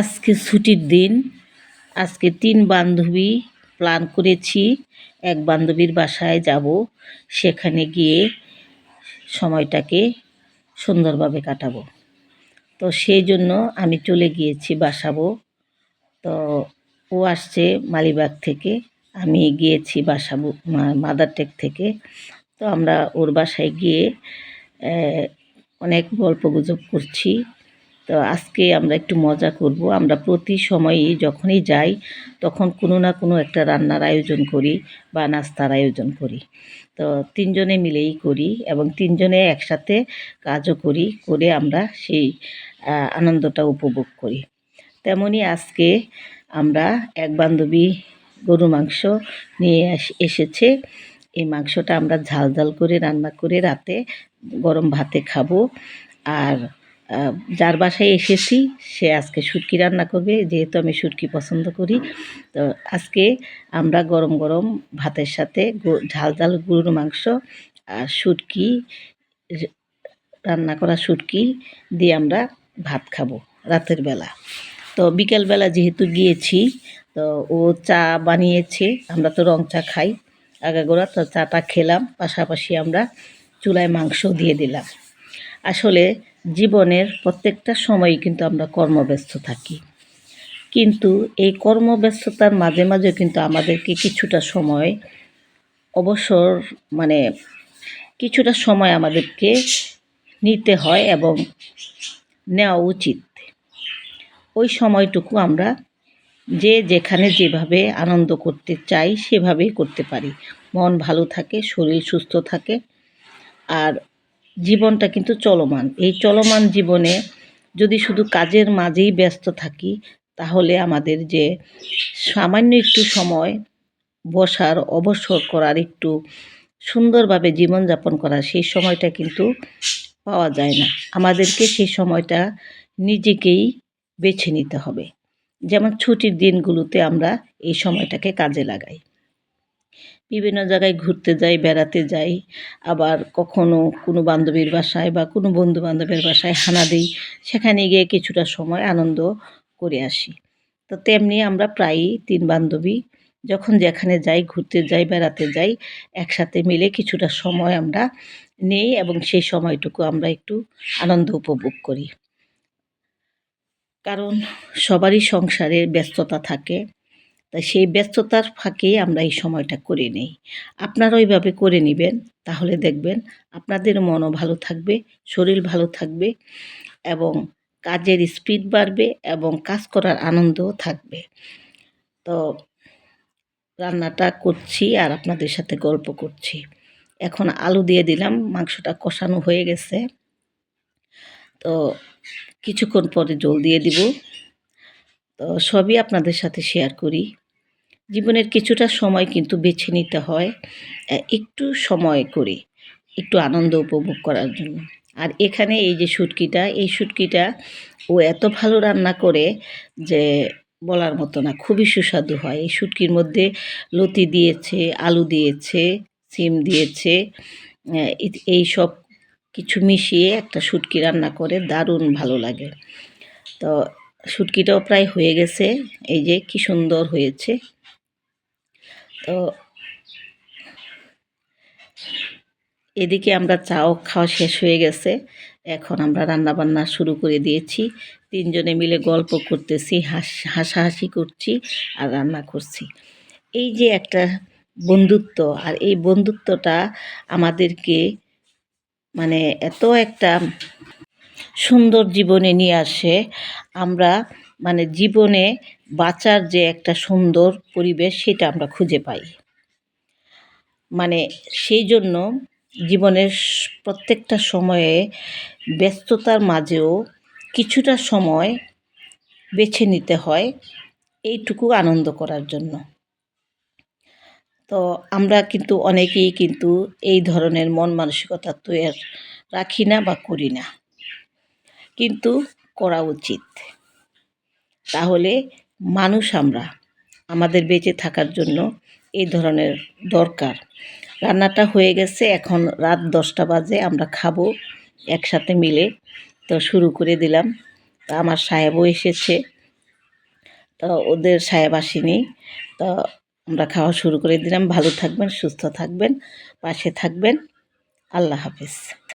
আজকে ছুটির দিন। আজকে তিন বান্ধবী প্ল্যান করেছি। এক বান্ধবীর বাসায় যাব। সেখানে গিয়ে সময়টাকে সুন্দরভাবে কাটাবো। তো সেই জন্য আমি চলে গিয়েছি বাসাবো। তো ও আসছে মালিবাগ থেকে। আমি গিয়েছি বাসাবো মাদারটেক থেকে। তো আমরা ওর বাসায় গিয়ে অনেক গল্প গুজব করছি। তো আজকে আমরা একটু মজা করব। আমরা প্রতি সময়ই যখনই যাই, তখন কোনো না কোনো একটা রান্নার আয়োজন করি বা নাস্তার আয়োজন করি। তো তিনজনে মিলেই করি এবং তিনজনে একসাথে কাজও করি, করে আমরা সেই আনন্দটা উপভোগ করি। তেমনই আজকে আমরা এক বান্ধবী গরু মাংস নিয়ে এসেছে। এই মাংসটা আমরা ঝাল ঝাল করে রান্না করে রাতে গরম ভাতে খাব। আর যার বাসায় এসেছি, সে আজকে শুটকি রান্না করবে, যেহেতু আমি শুটকি পছন্দ করি। তো আজকে আমরা গরম গরম ভাতের সাথে ঝাল ঝাল গরুর মাংস আর শুটকি র- রান্না করা শুটকি দিয়ে আমরা ভাত খাব রাতের বেলা। তো বিকেলবেলা যেহেতু গিয়েছি, তো ও চা বানিয়েছে, আমরা তো রং চা খাই আগাগোড়া, তো চাটা খেলাম, পাশাপাশি আমরা চুলায় মাংস দিয়ে দিলাম। আসলে জীবনের প্রত্যেকটা সময়ই কিন্তু আমরা কর্মব্যস্ত থাকি। কিন্তু এই কর্মব্যস্ততার মাঝে মাঝে কিন্তু আমাদেরকে কিছুটা সময় অবসর মানে কিছুটা সময় আমাদেরকে নিতে হয় এবং নেওয়া উচিত। ওই সময়টুকু আমরা যে যেখানে যেভাবে আনন্দ করতে চাই সেভাবেই করতে পারি। মন ভালো থাকে, শরীর সুস্থ থাকে, আর জীবনটা কিন্তু চলমান। এই চলমান জীবনে যদি শুধু কাজের মাঝেই ব্যস্ত থাকি, তাহলে আমাদের যে সামান্য একটু সময় বসার, অবসর করার, একটু সুন্দরভাবে জীবনযাপন করার, সেই সময়টা কিন্তু পাওয়া যায় না। আমাদেরকে সেই সময়টা নিজেকেই বেছে নিতে হবে। যেমন ছুটির দিনগুলোতে আমরা এই সময়টাকে কাজে লাগাই। বিভিন্ন জায়গায় ঘুরতে যাই, বেড়াতে যাই, আবার কখনো কোনো বান্ধবীর বাসায় বা কোনো বন্ধু বান্ধবের বাসায় হানা দিই, সেখানে গিয়ে কিছুটা সময় আনন্দ করে আসি। তো তেমনি আমরা প্রায়ই তিন বান্ধবী যখন যেখানে যাই, ঘুরতে যাই, বেড়াতে যাই, একসাথে মিলে কিছুটা সময় আমরা নেই এবং সেই সময়টুকু আমরা একটু আনন্দ উপভোগ করি। কারণ সবারই সংসারে ব্যস্ততা থাকে। তাই সেই ব্যস্ততার ফাঁকে আমরা এই সময়টা করে নেই। আপনারা ওইভাবে করে নেবেন, তাহলে দেখবেন আপনাদের মনও ভালো থাকবে, শরীর ভালো থাকবে এবং কাজের স্পিড বাড়বে এবং কাজ করার আনন্দও থাকবে। তো রান্নাটা করছি আর আপনাদের সাথে গল্প করছি। এখন আলু দিয়ে দিলাম, মাংসটা কষানো হয়ে গেছে। তো কিছুক্ষণ পরে জল দিয়ে দিব। তো সবই আপনাদের সাথে শেয়ার করি। জীবনের কিছুটা সময় কিন্তু বেছে নিতে হয় একটু সময় করে, একটু আনন্দ উপভোগ করার জন্য। আর এখানে এই যে শুটকিটা, এই শুটকিটা ও এত ভালো রান্না করে যে বলার মতো না, খুবই সুস্বাদু হয়। এই শুটকির মধ্যে লতি দিয়েছে, আলু দিয়েছে, সিম দিয়েছে এই সব কিছু মিশিয়ে একটা শুটকি রান্না করে দারুণ ভালো লাগে। তো শুটকিটাও প্রায় হয়ে গেছে, এই যে কি সুন্দর হয়েছে। তো এদিকে আমরা চাও খাওয়া শেষ হয়ে গেছে। এখন আমরা রান্না বান্না শুরু করে দিয়েছি। তিনজনে মিলে গল্প করতেছি, হাস, হাসাহাসি করছি আর রান্না করছি। এই যে একটা বন্ধুত্ব আর এই বন্ধুত্বটা আমাদেরকে মানে এত একটা সুন্দর জীবনে নিয়ে আসে। আমরা মানে জীবনে বাঁচার যে একটা সুন্দর পরিবেশ সেটা আমরা খুঁজে পাই। মানে সেই জন্য জীবনের প্রত্যেকটা সময়ে ব্যস্ততার মাঝেও কিছুটা সময় বেছে নিতে হয় এইটুকু আনন্দ করার জন্য। তো আমরা কিন্তু অনেকেই কিন্তু এই ধরনের মন মানসিকতা তৈরি রাখি না বা করি না। কিন্তু করা উচিত। তাহলে মানুষ আমরা, আমাদের বেঁচে থাকার জন্য এই ধরনের দরকার। রান্নাটা হয়ে গেছে, এখন রাত দশটা বাজে, আমরা খাব একসাথে মিলে। তো শুরু করে দিলাম। তা আমার সাহেবও এসেছে। তো ওদের সাহেব আসেনি। তো আমরা খাওয়া শুরু করে দিলাম। ভালো থাকবেন, সুস্থ থাকবেন, পাশে থাকবেন। আল্লাহ হাফিজ।